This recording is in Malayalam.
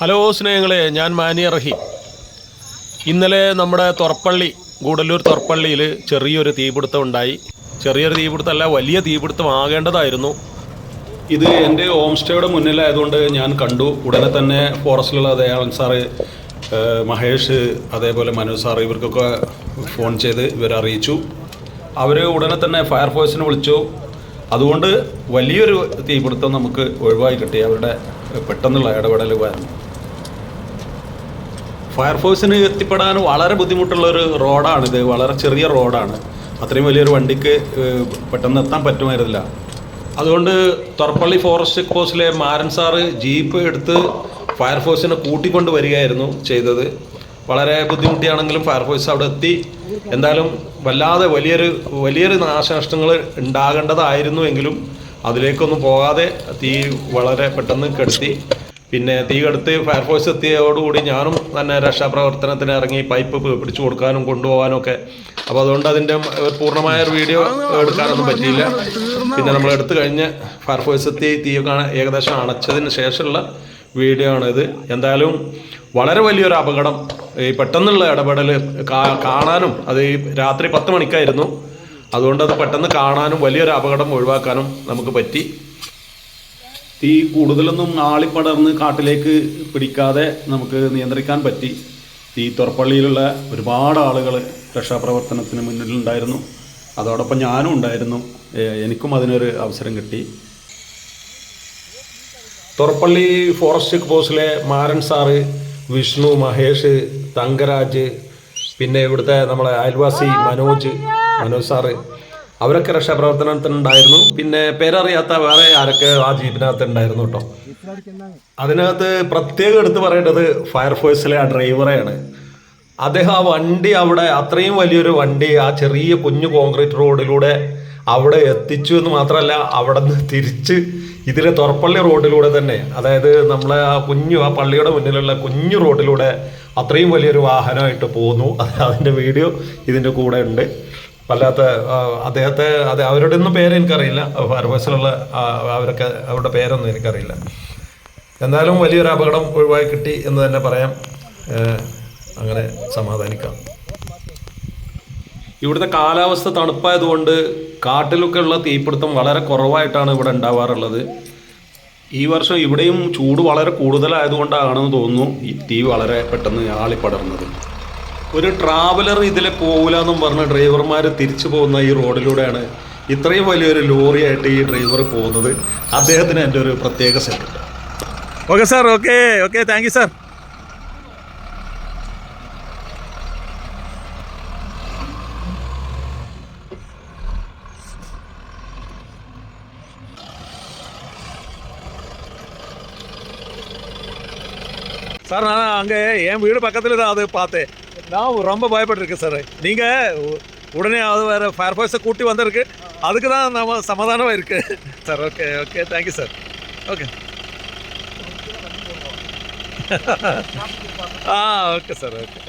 ഹലോ സ്നേഹങ്ങളെ ഞാൻ മാനിയ റഹീം. ഇന്നലെ നമ്മുടെ തുറപ്പള്ളി ഗൂഡല്ലൂർ തുറപ്പള്ളിയിൽ ചെറിയൊരു തീപിടുത്തം ഉണ്ടായി. ചെറിയൊരു തീപിടുത്തമല്ല വലിയ തീപിടുത്തം ആകേണ്ടതായിരുന്നു ഇത് എന്റെ ഹോം സ്റ്റേയുടെ മുന്നിലായതുകൊണ്ട് ഞാൻ കണ്ടു. ഉടനെ തന്നെ ഫോറസ്റ്റിലുള്ള ദയാളൻ സാറ് മഹേഷ് അതേപോലെ മനു സാർ ഇവർക്കൊക്കെ ഫോൺ ചെയ്ത് ഇവരെ അറിയിച്ചു. അവർ ഉടനെ തന്നെ ഫയർഫോഴ്സിനെ വിളിച്ചു. അതുകൊണ്ട് വലിയൊരു തീപിടുത്തം നമുക്ക് ഒഴിവായി കിട്ടി. അവരുടെ പെട്ടെന്നുള്ള ഇടപെടൽ കാരണം ഫയർഫോഴ്സിന് എത്തിപ്പെടാൻ വളരെ ബുദ്ധിമുട്ടുള്ള ഒരു റോഡാണ് ഇത്. വളരെ ചെറിയ റോഡാണ്. അത്രയും വലിയൊരു വണ്ടിക്ക് പെട്ടെന്ന് എത്താൻ പറ്റുമായിരുന്നില്ല. അതുകൊണ്ട് തൊറപ്പള്ളി ഫോറസ്റ്റ് പോസ്റ്റിലെ മാരൻ സാറ് ജീപ്പ് എടുത്ത് ഫയർഫോഴ്സിനെ കൂട്ടിക്കൊണ്ട് വരികയായിരുന്നു ചെയ്തത്. വളരെ ബുദ്ധിമുട്ടിയാണെങ്കിലും ഫയർഫോഴ്സ് അവിടെ എത്തി. എന്തായാലും വല്ലാതെ വലിയൊരു വലിയൊരു നാശനഷ്ടങ്ങൾ ഉണ്ടാകേണ്ടതായിരുന്നു എങ്കിലും അതിലേക്കൊന്നും പോകാതെ തീ വളരെ പെട്ടെന്ന് കെടുത്തി. പിന്നെ തീ കെടുത്ത് ഫയർഫോഴ്സ് എത്തിയതോടുകൂടി ഞാനും തന്നെ രക്ഷാപ്രവർത്തനത്തിന് ഇറങ്ങി പൈപ്പ് പിടിച്ചു കൊടുക്കാനും കൊണ്ടുപോകാനും ഒക്കെ അപ്പോൾ അതുകൊണ്ട് അതിന്റെ പൂർണമായ ഒരു വീഡിയോ എടുക്കാനൊന്നും പറ്റിയില്ല. പിന്നെ നമ്മൾ എടുത്തു കഴിഞ്ഞ് ഫയർഫോഴ്സ് എത്തി തീയൊക്കെ ഏകദേശം അണച്ചതിന് ശേഷമുള്ള വീഡിയോ ആണിത്. എന്തായാലും വളരെ വലിയൊരു അപകടം. ഈ പെട്ടെന്നുള്ള ഇടപെടൽ കാണാനും അത് ഈ രാത്രി പത്ത് മണിക്കായിരുന്നു. അതുകൊണ്ട് അത് പെട്ടെന്ന് കാണാനും വലിയൊരു അപകടം ഒഴിവാക്കാനും നമുക്ക് പറ്റി. തീ കൂടുതലൊന്നും ആളിപ്പടർന്ന് കാട്ടിലേക്ക് പിടിക്കാതെ നമുക്ക് നിയന്ത്രിക്കാൻ പറ്റി. തീ തുറപ്പള്ളിയിലുള്ള ഒരുപാട് ആളുകൾ രക്ഷാപ്രവർത്തനത്തിന് മുന്നിലുണ്ടായിരുന്നു. അതോടൊപ്പം ഞാനും ഉണ്ടായിരുന്നു. എനിക്കും അതിനൊരു അവസരം കിട്ടി. തുറപ്പള്ളി ഫോറസ്റ്റ് പോസ്റ്റിലെ മാരൻ സാറ് വിഷ്ണു മഹേഷ് തങ്കരാജ് പിന്നെ ഇവിടുത്തെ നമ്മളെ അയൽവാസി മനോജ് മനോജ് സാറ് അവരൊക്കെ രക്ഷാപ്രവർത്തനത്തിനുണ്ടായിരുന്നു. പിന്നെ പേരറിയാത്ത വേറെ ആരൊക്കെ ആ ജീപ്പിനകത്ത് ഉണ്ടായിരുന്നു കേട്ടോ. അതിനകത്ത് പ്രത്യേകം എടുത്തു പറയേണ്ടത് ഫയർഫോഴ്സിലെ ആ ഡ്രൈവറെയാണ്. അദ്ദേഹം ആ വണ്ടി അവിടെ അത്രയും വലിയൊരു വണ്ടി ആ ചെറിയ കുഞ്ഞു കോൺക്രീറ്റ് റോഡിലൂടെ അവിടെ എത്തിച്ചു എന്ന് മാത്രമല്ല അവിടെ നിന്ന് തിരിച്ച് ഇതിലെ തുറപ്പള്ളി റോഡിലൂടെ തന്നെ. അതായത് നമ്മളെ ആ കുഞ്ഞു ആ പള്ളിയുടെ മുന്നിലുള്ള കുഞ്ഞു റോഡിലൂടെ അത്രയും വലിയൊരു വാഹനമായിട്ട് പോന്നു. അത് അതിന്റെ വീഡിയോ ഇതിന്റെ കൂടെ ഉണ്ട്. വല്ലാത്ത അദ്ദേഹത്തെ അത് അവരുടെ ഒന്നും പേര് എനിക്കറിയില്ല. ഫയർഫോഴ്സിലുള്ള അവരൊക്കെ അവരുടെ പേരൊന്നും എനിക്കറിയില്ല. എന്നാലും വലിയൊരു അപകടം ഒഴിവായി കിട്ടി എന്ന് തന്നെ പറയാം. അങ്ങനെ സമാധാനിക്കാം. ഇവിടുത്തെ കാലാവസ്ഥ തണുപ്പായതുകൊണ്ട് കാട്ടിലൊക്കെ ഉള്ള തീപിടുത്തം വളരെ കുറവായിട്ടാണ് ഇവിടെ ഉണ്ടാവാറുള്ളത്. ഈ വർഷം ഇവിടെയും ചൂട് വളരെ കൂടുതലായതുകൊണ്ടാണെന്ന് തോന്നുന്നു. ഈ തീ വളരെ പെട്ടെന്ന് ആളിപ്പടർന്നത്. ഒരു ട്രാവലർ ഇതിലെ പോകില്ല എന്നും പറഞ്ഞ ഡ്രൈവർമാർ തിരിച്ചു പോകുന്ന ഈ റോഡിലൂടെയാണ് ഇത്രയും വലിയൊരു ലോറിയായിട്ട് ഈ ഡ്രൈവർ പോകുന്നത് അദ്ദേഹത്തിന് എൻ്റെ ഒരു പ്രത്യേക set okay sir okay okay thank you sir sir நான் அங்கே என் வீடு பக்கத்தில் தான் அது பார்த்தேன் நான் ரொம்ப பயப்பட்டிருக்கேன் சார். நீங்கள் உடனே அது வேறு ஃபயர் ஃபோர்ஸை கூட்டி வந்திருக்கு. அதுக்கு தான் நம்ம சமாதானமாக இருக்குது sir okay okay thank you sir okay ah okay sir okay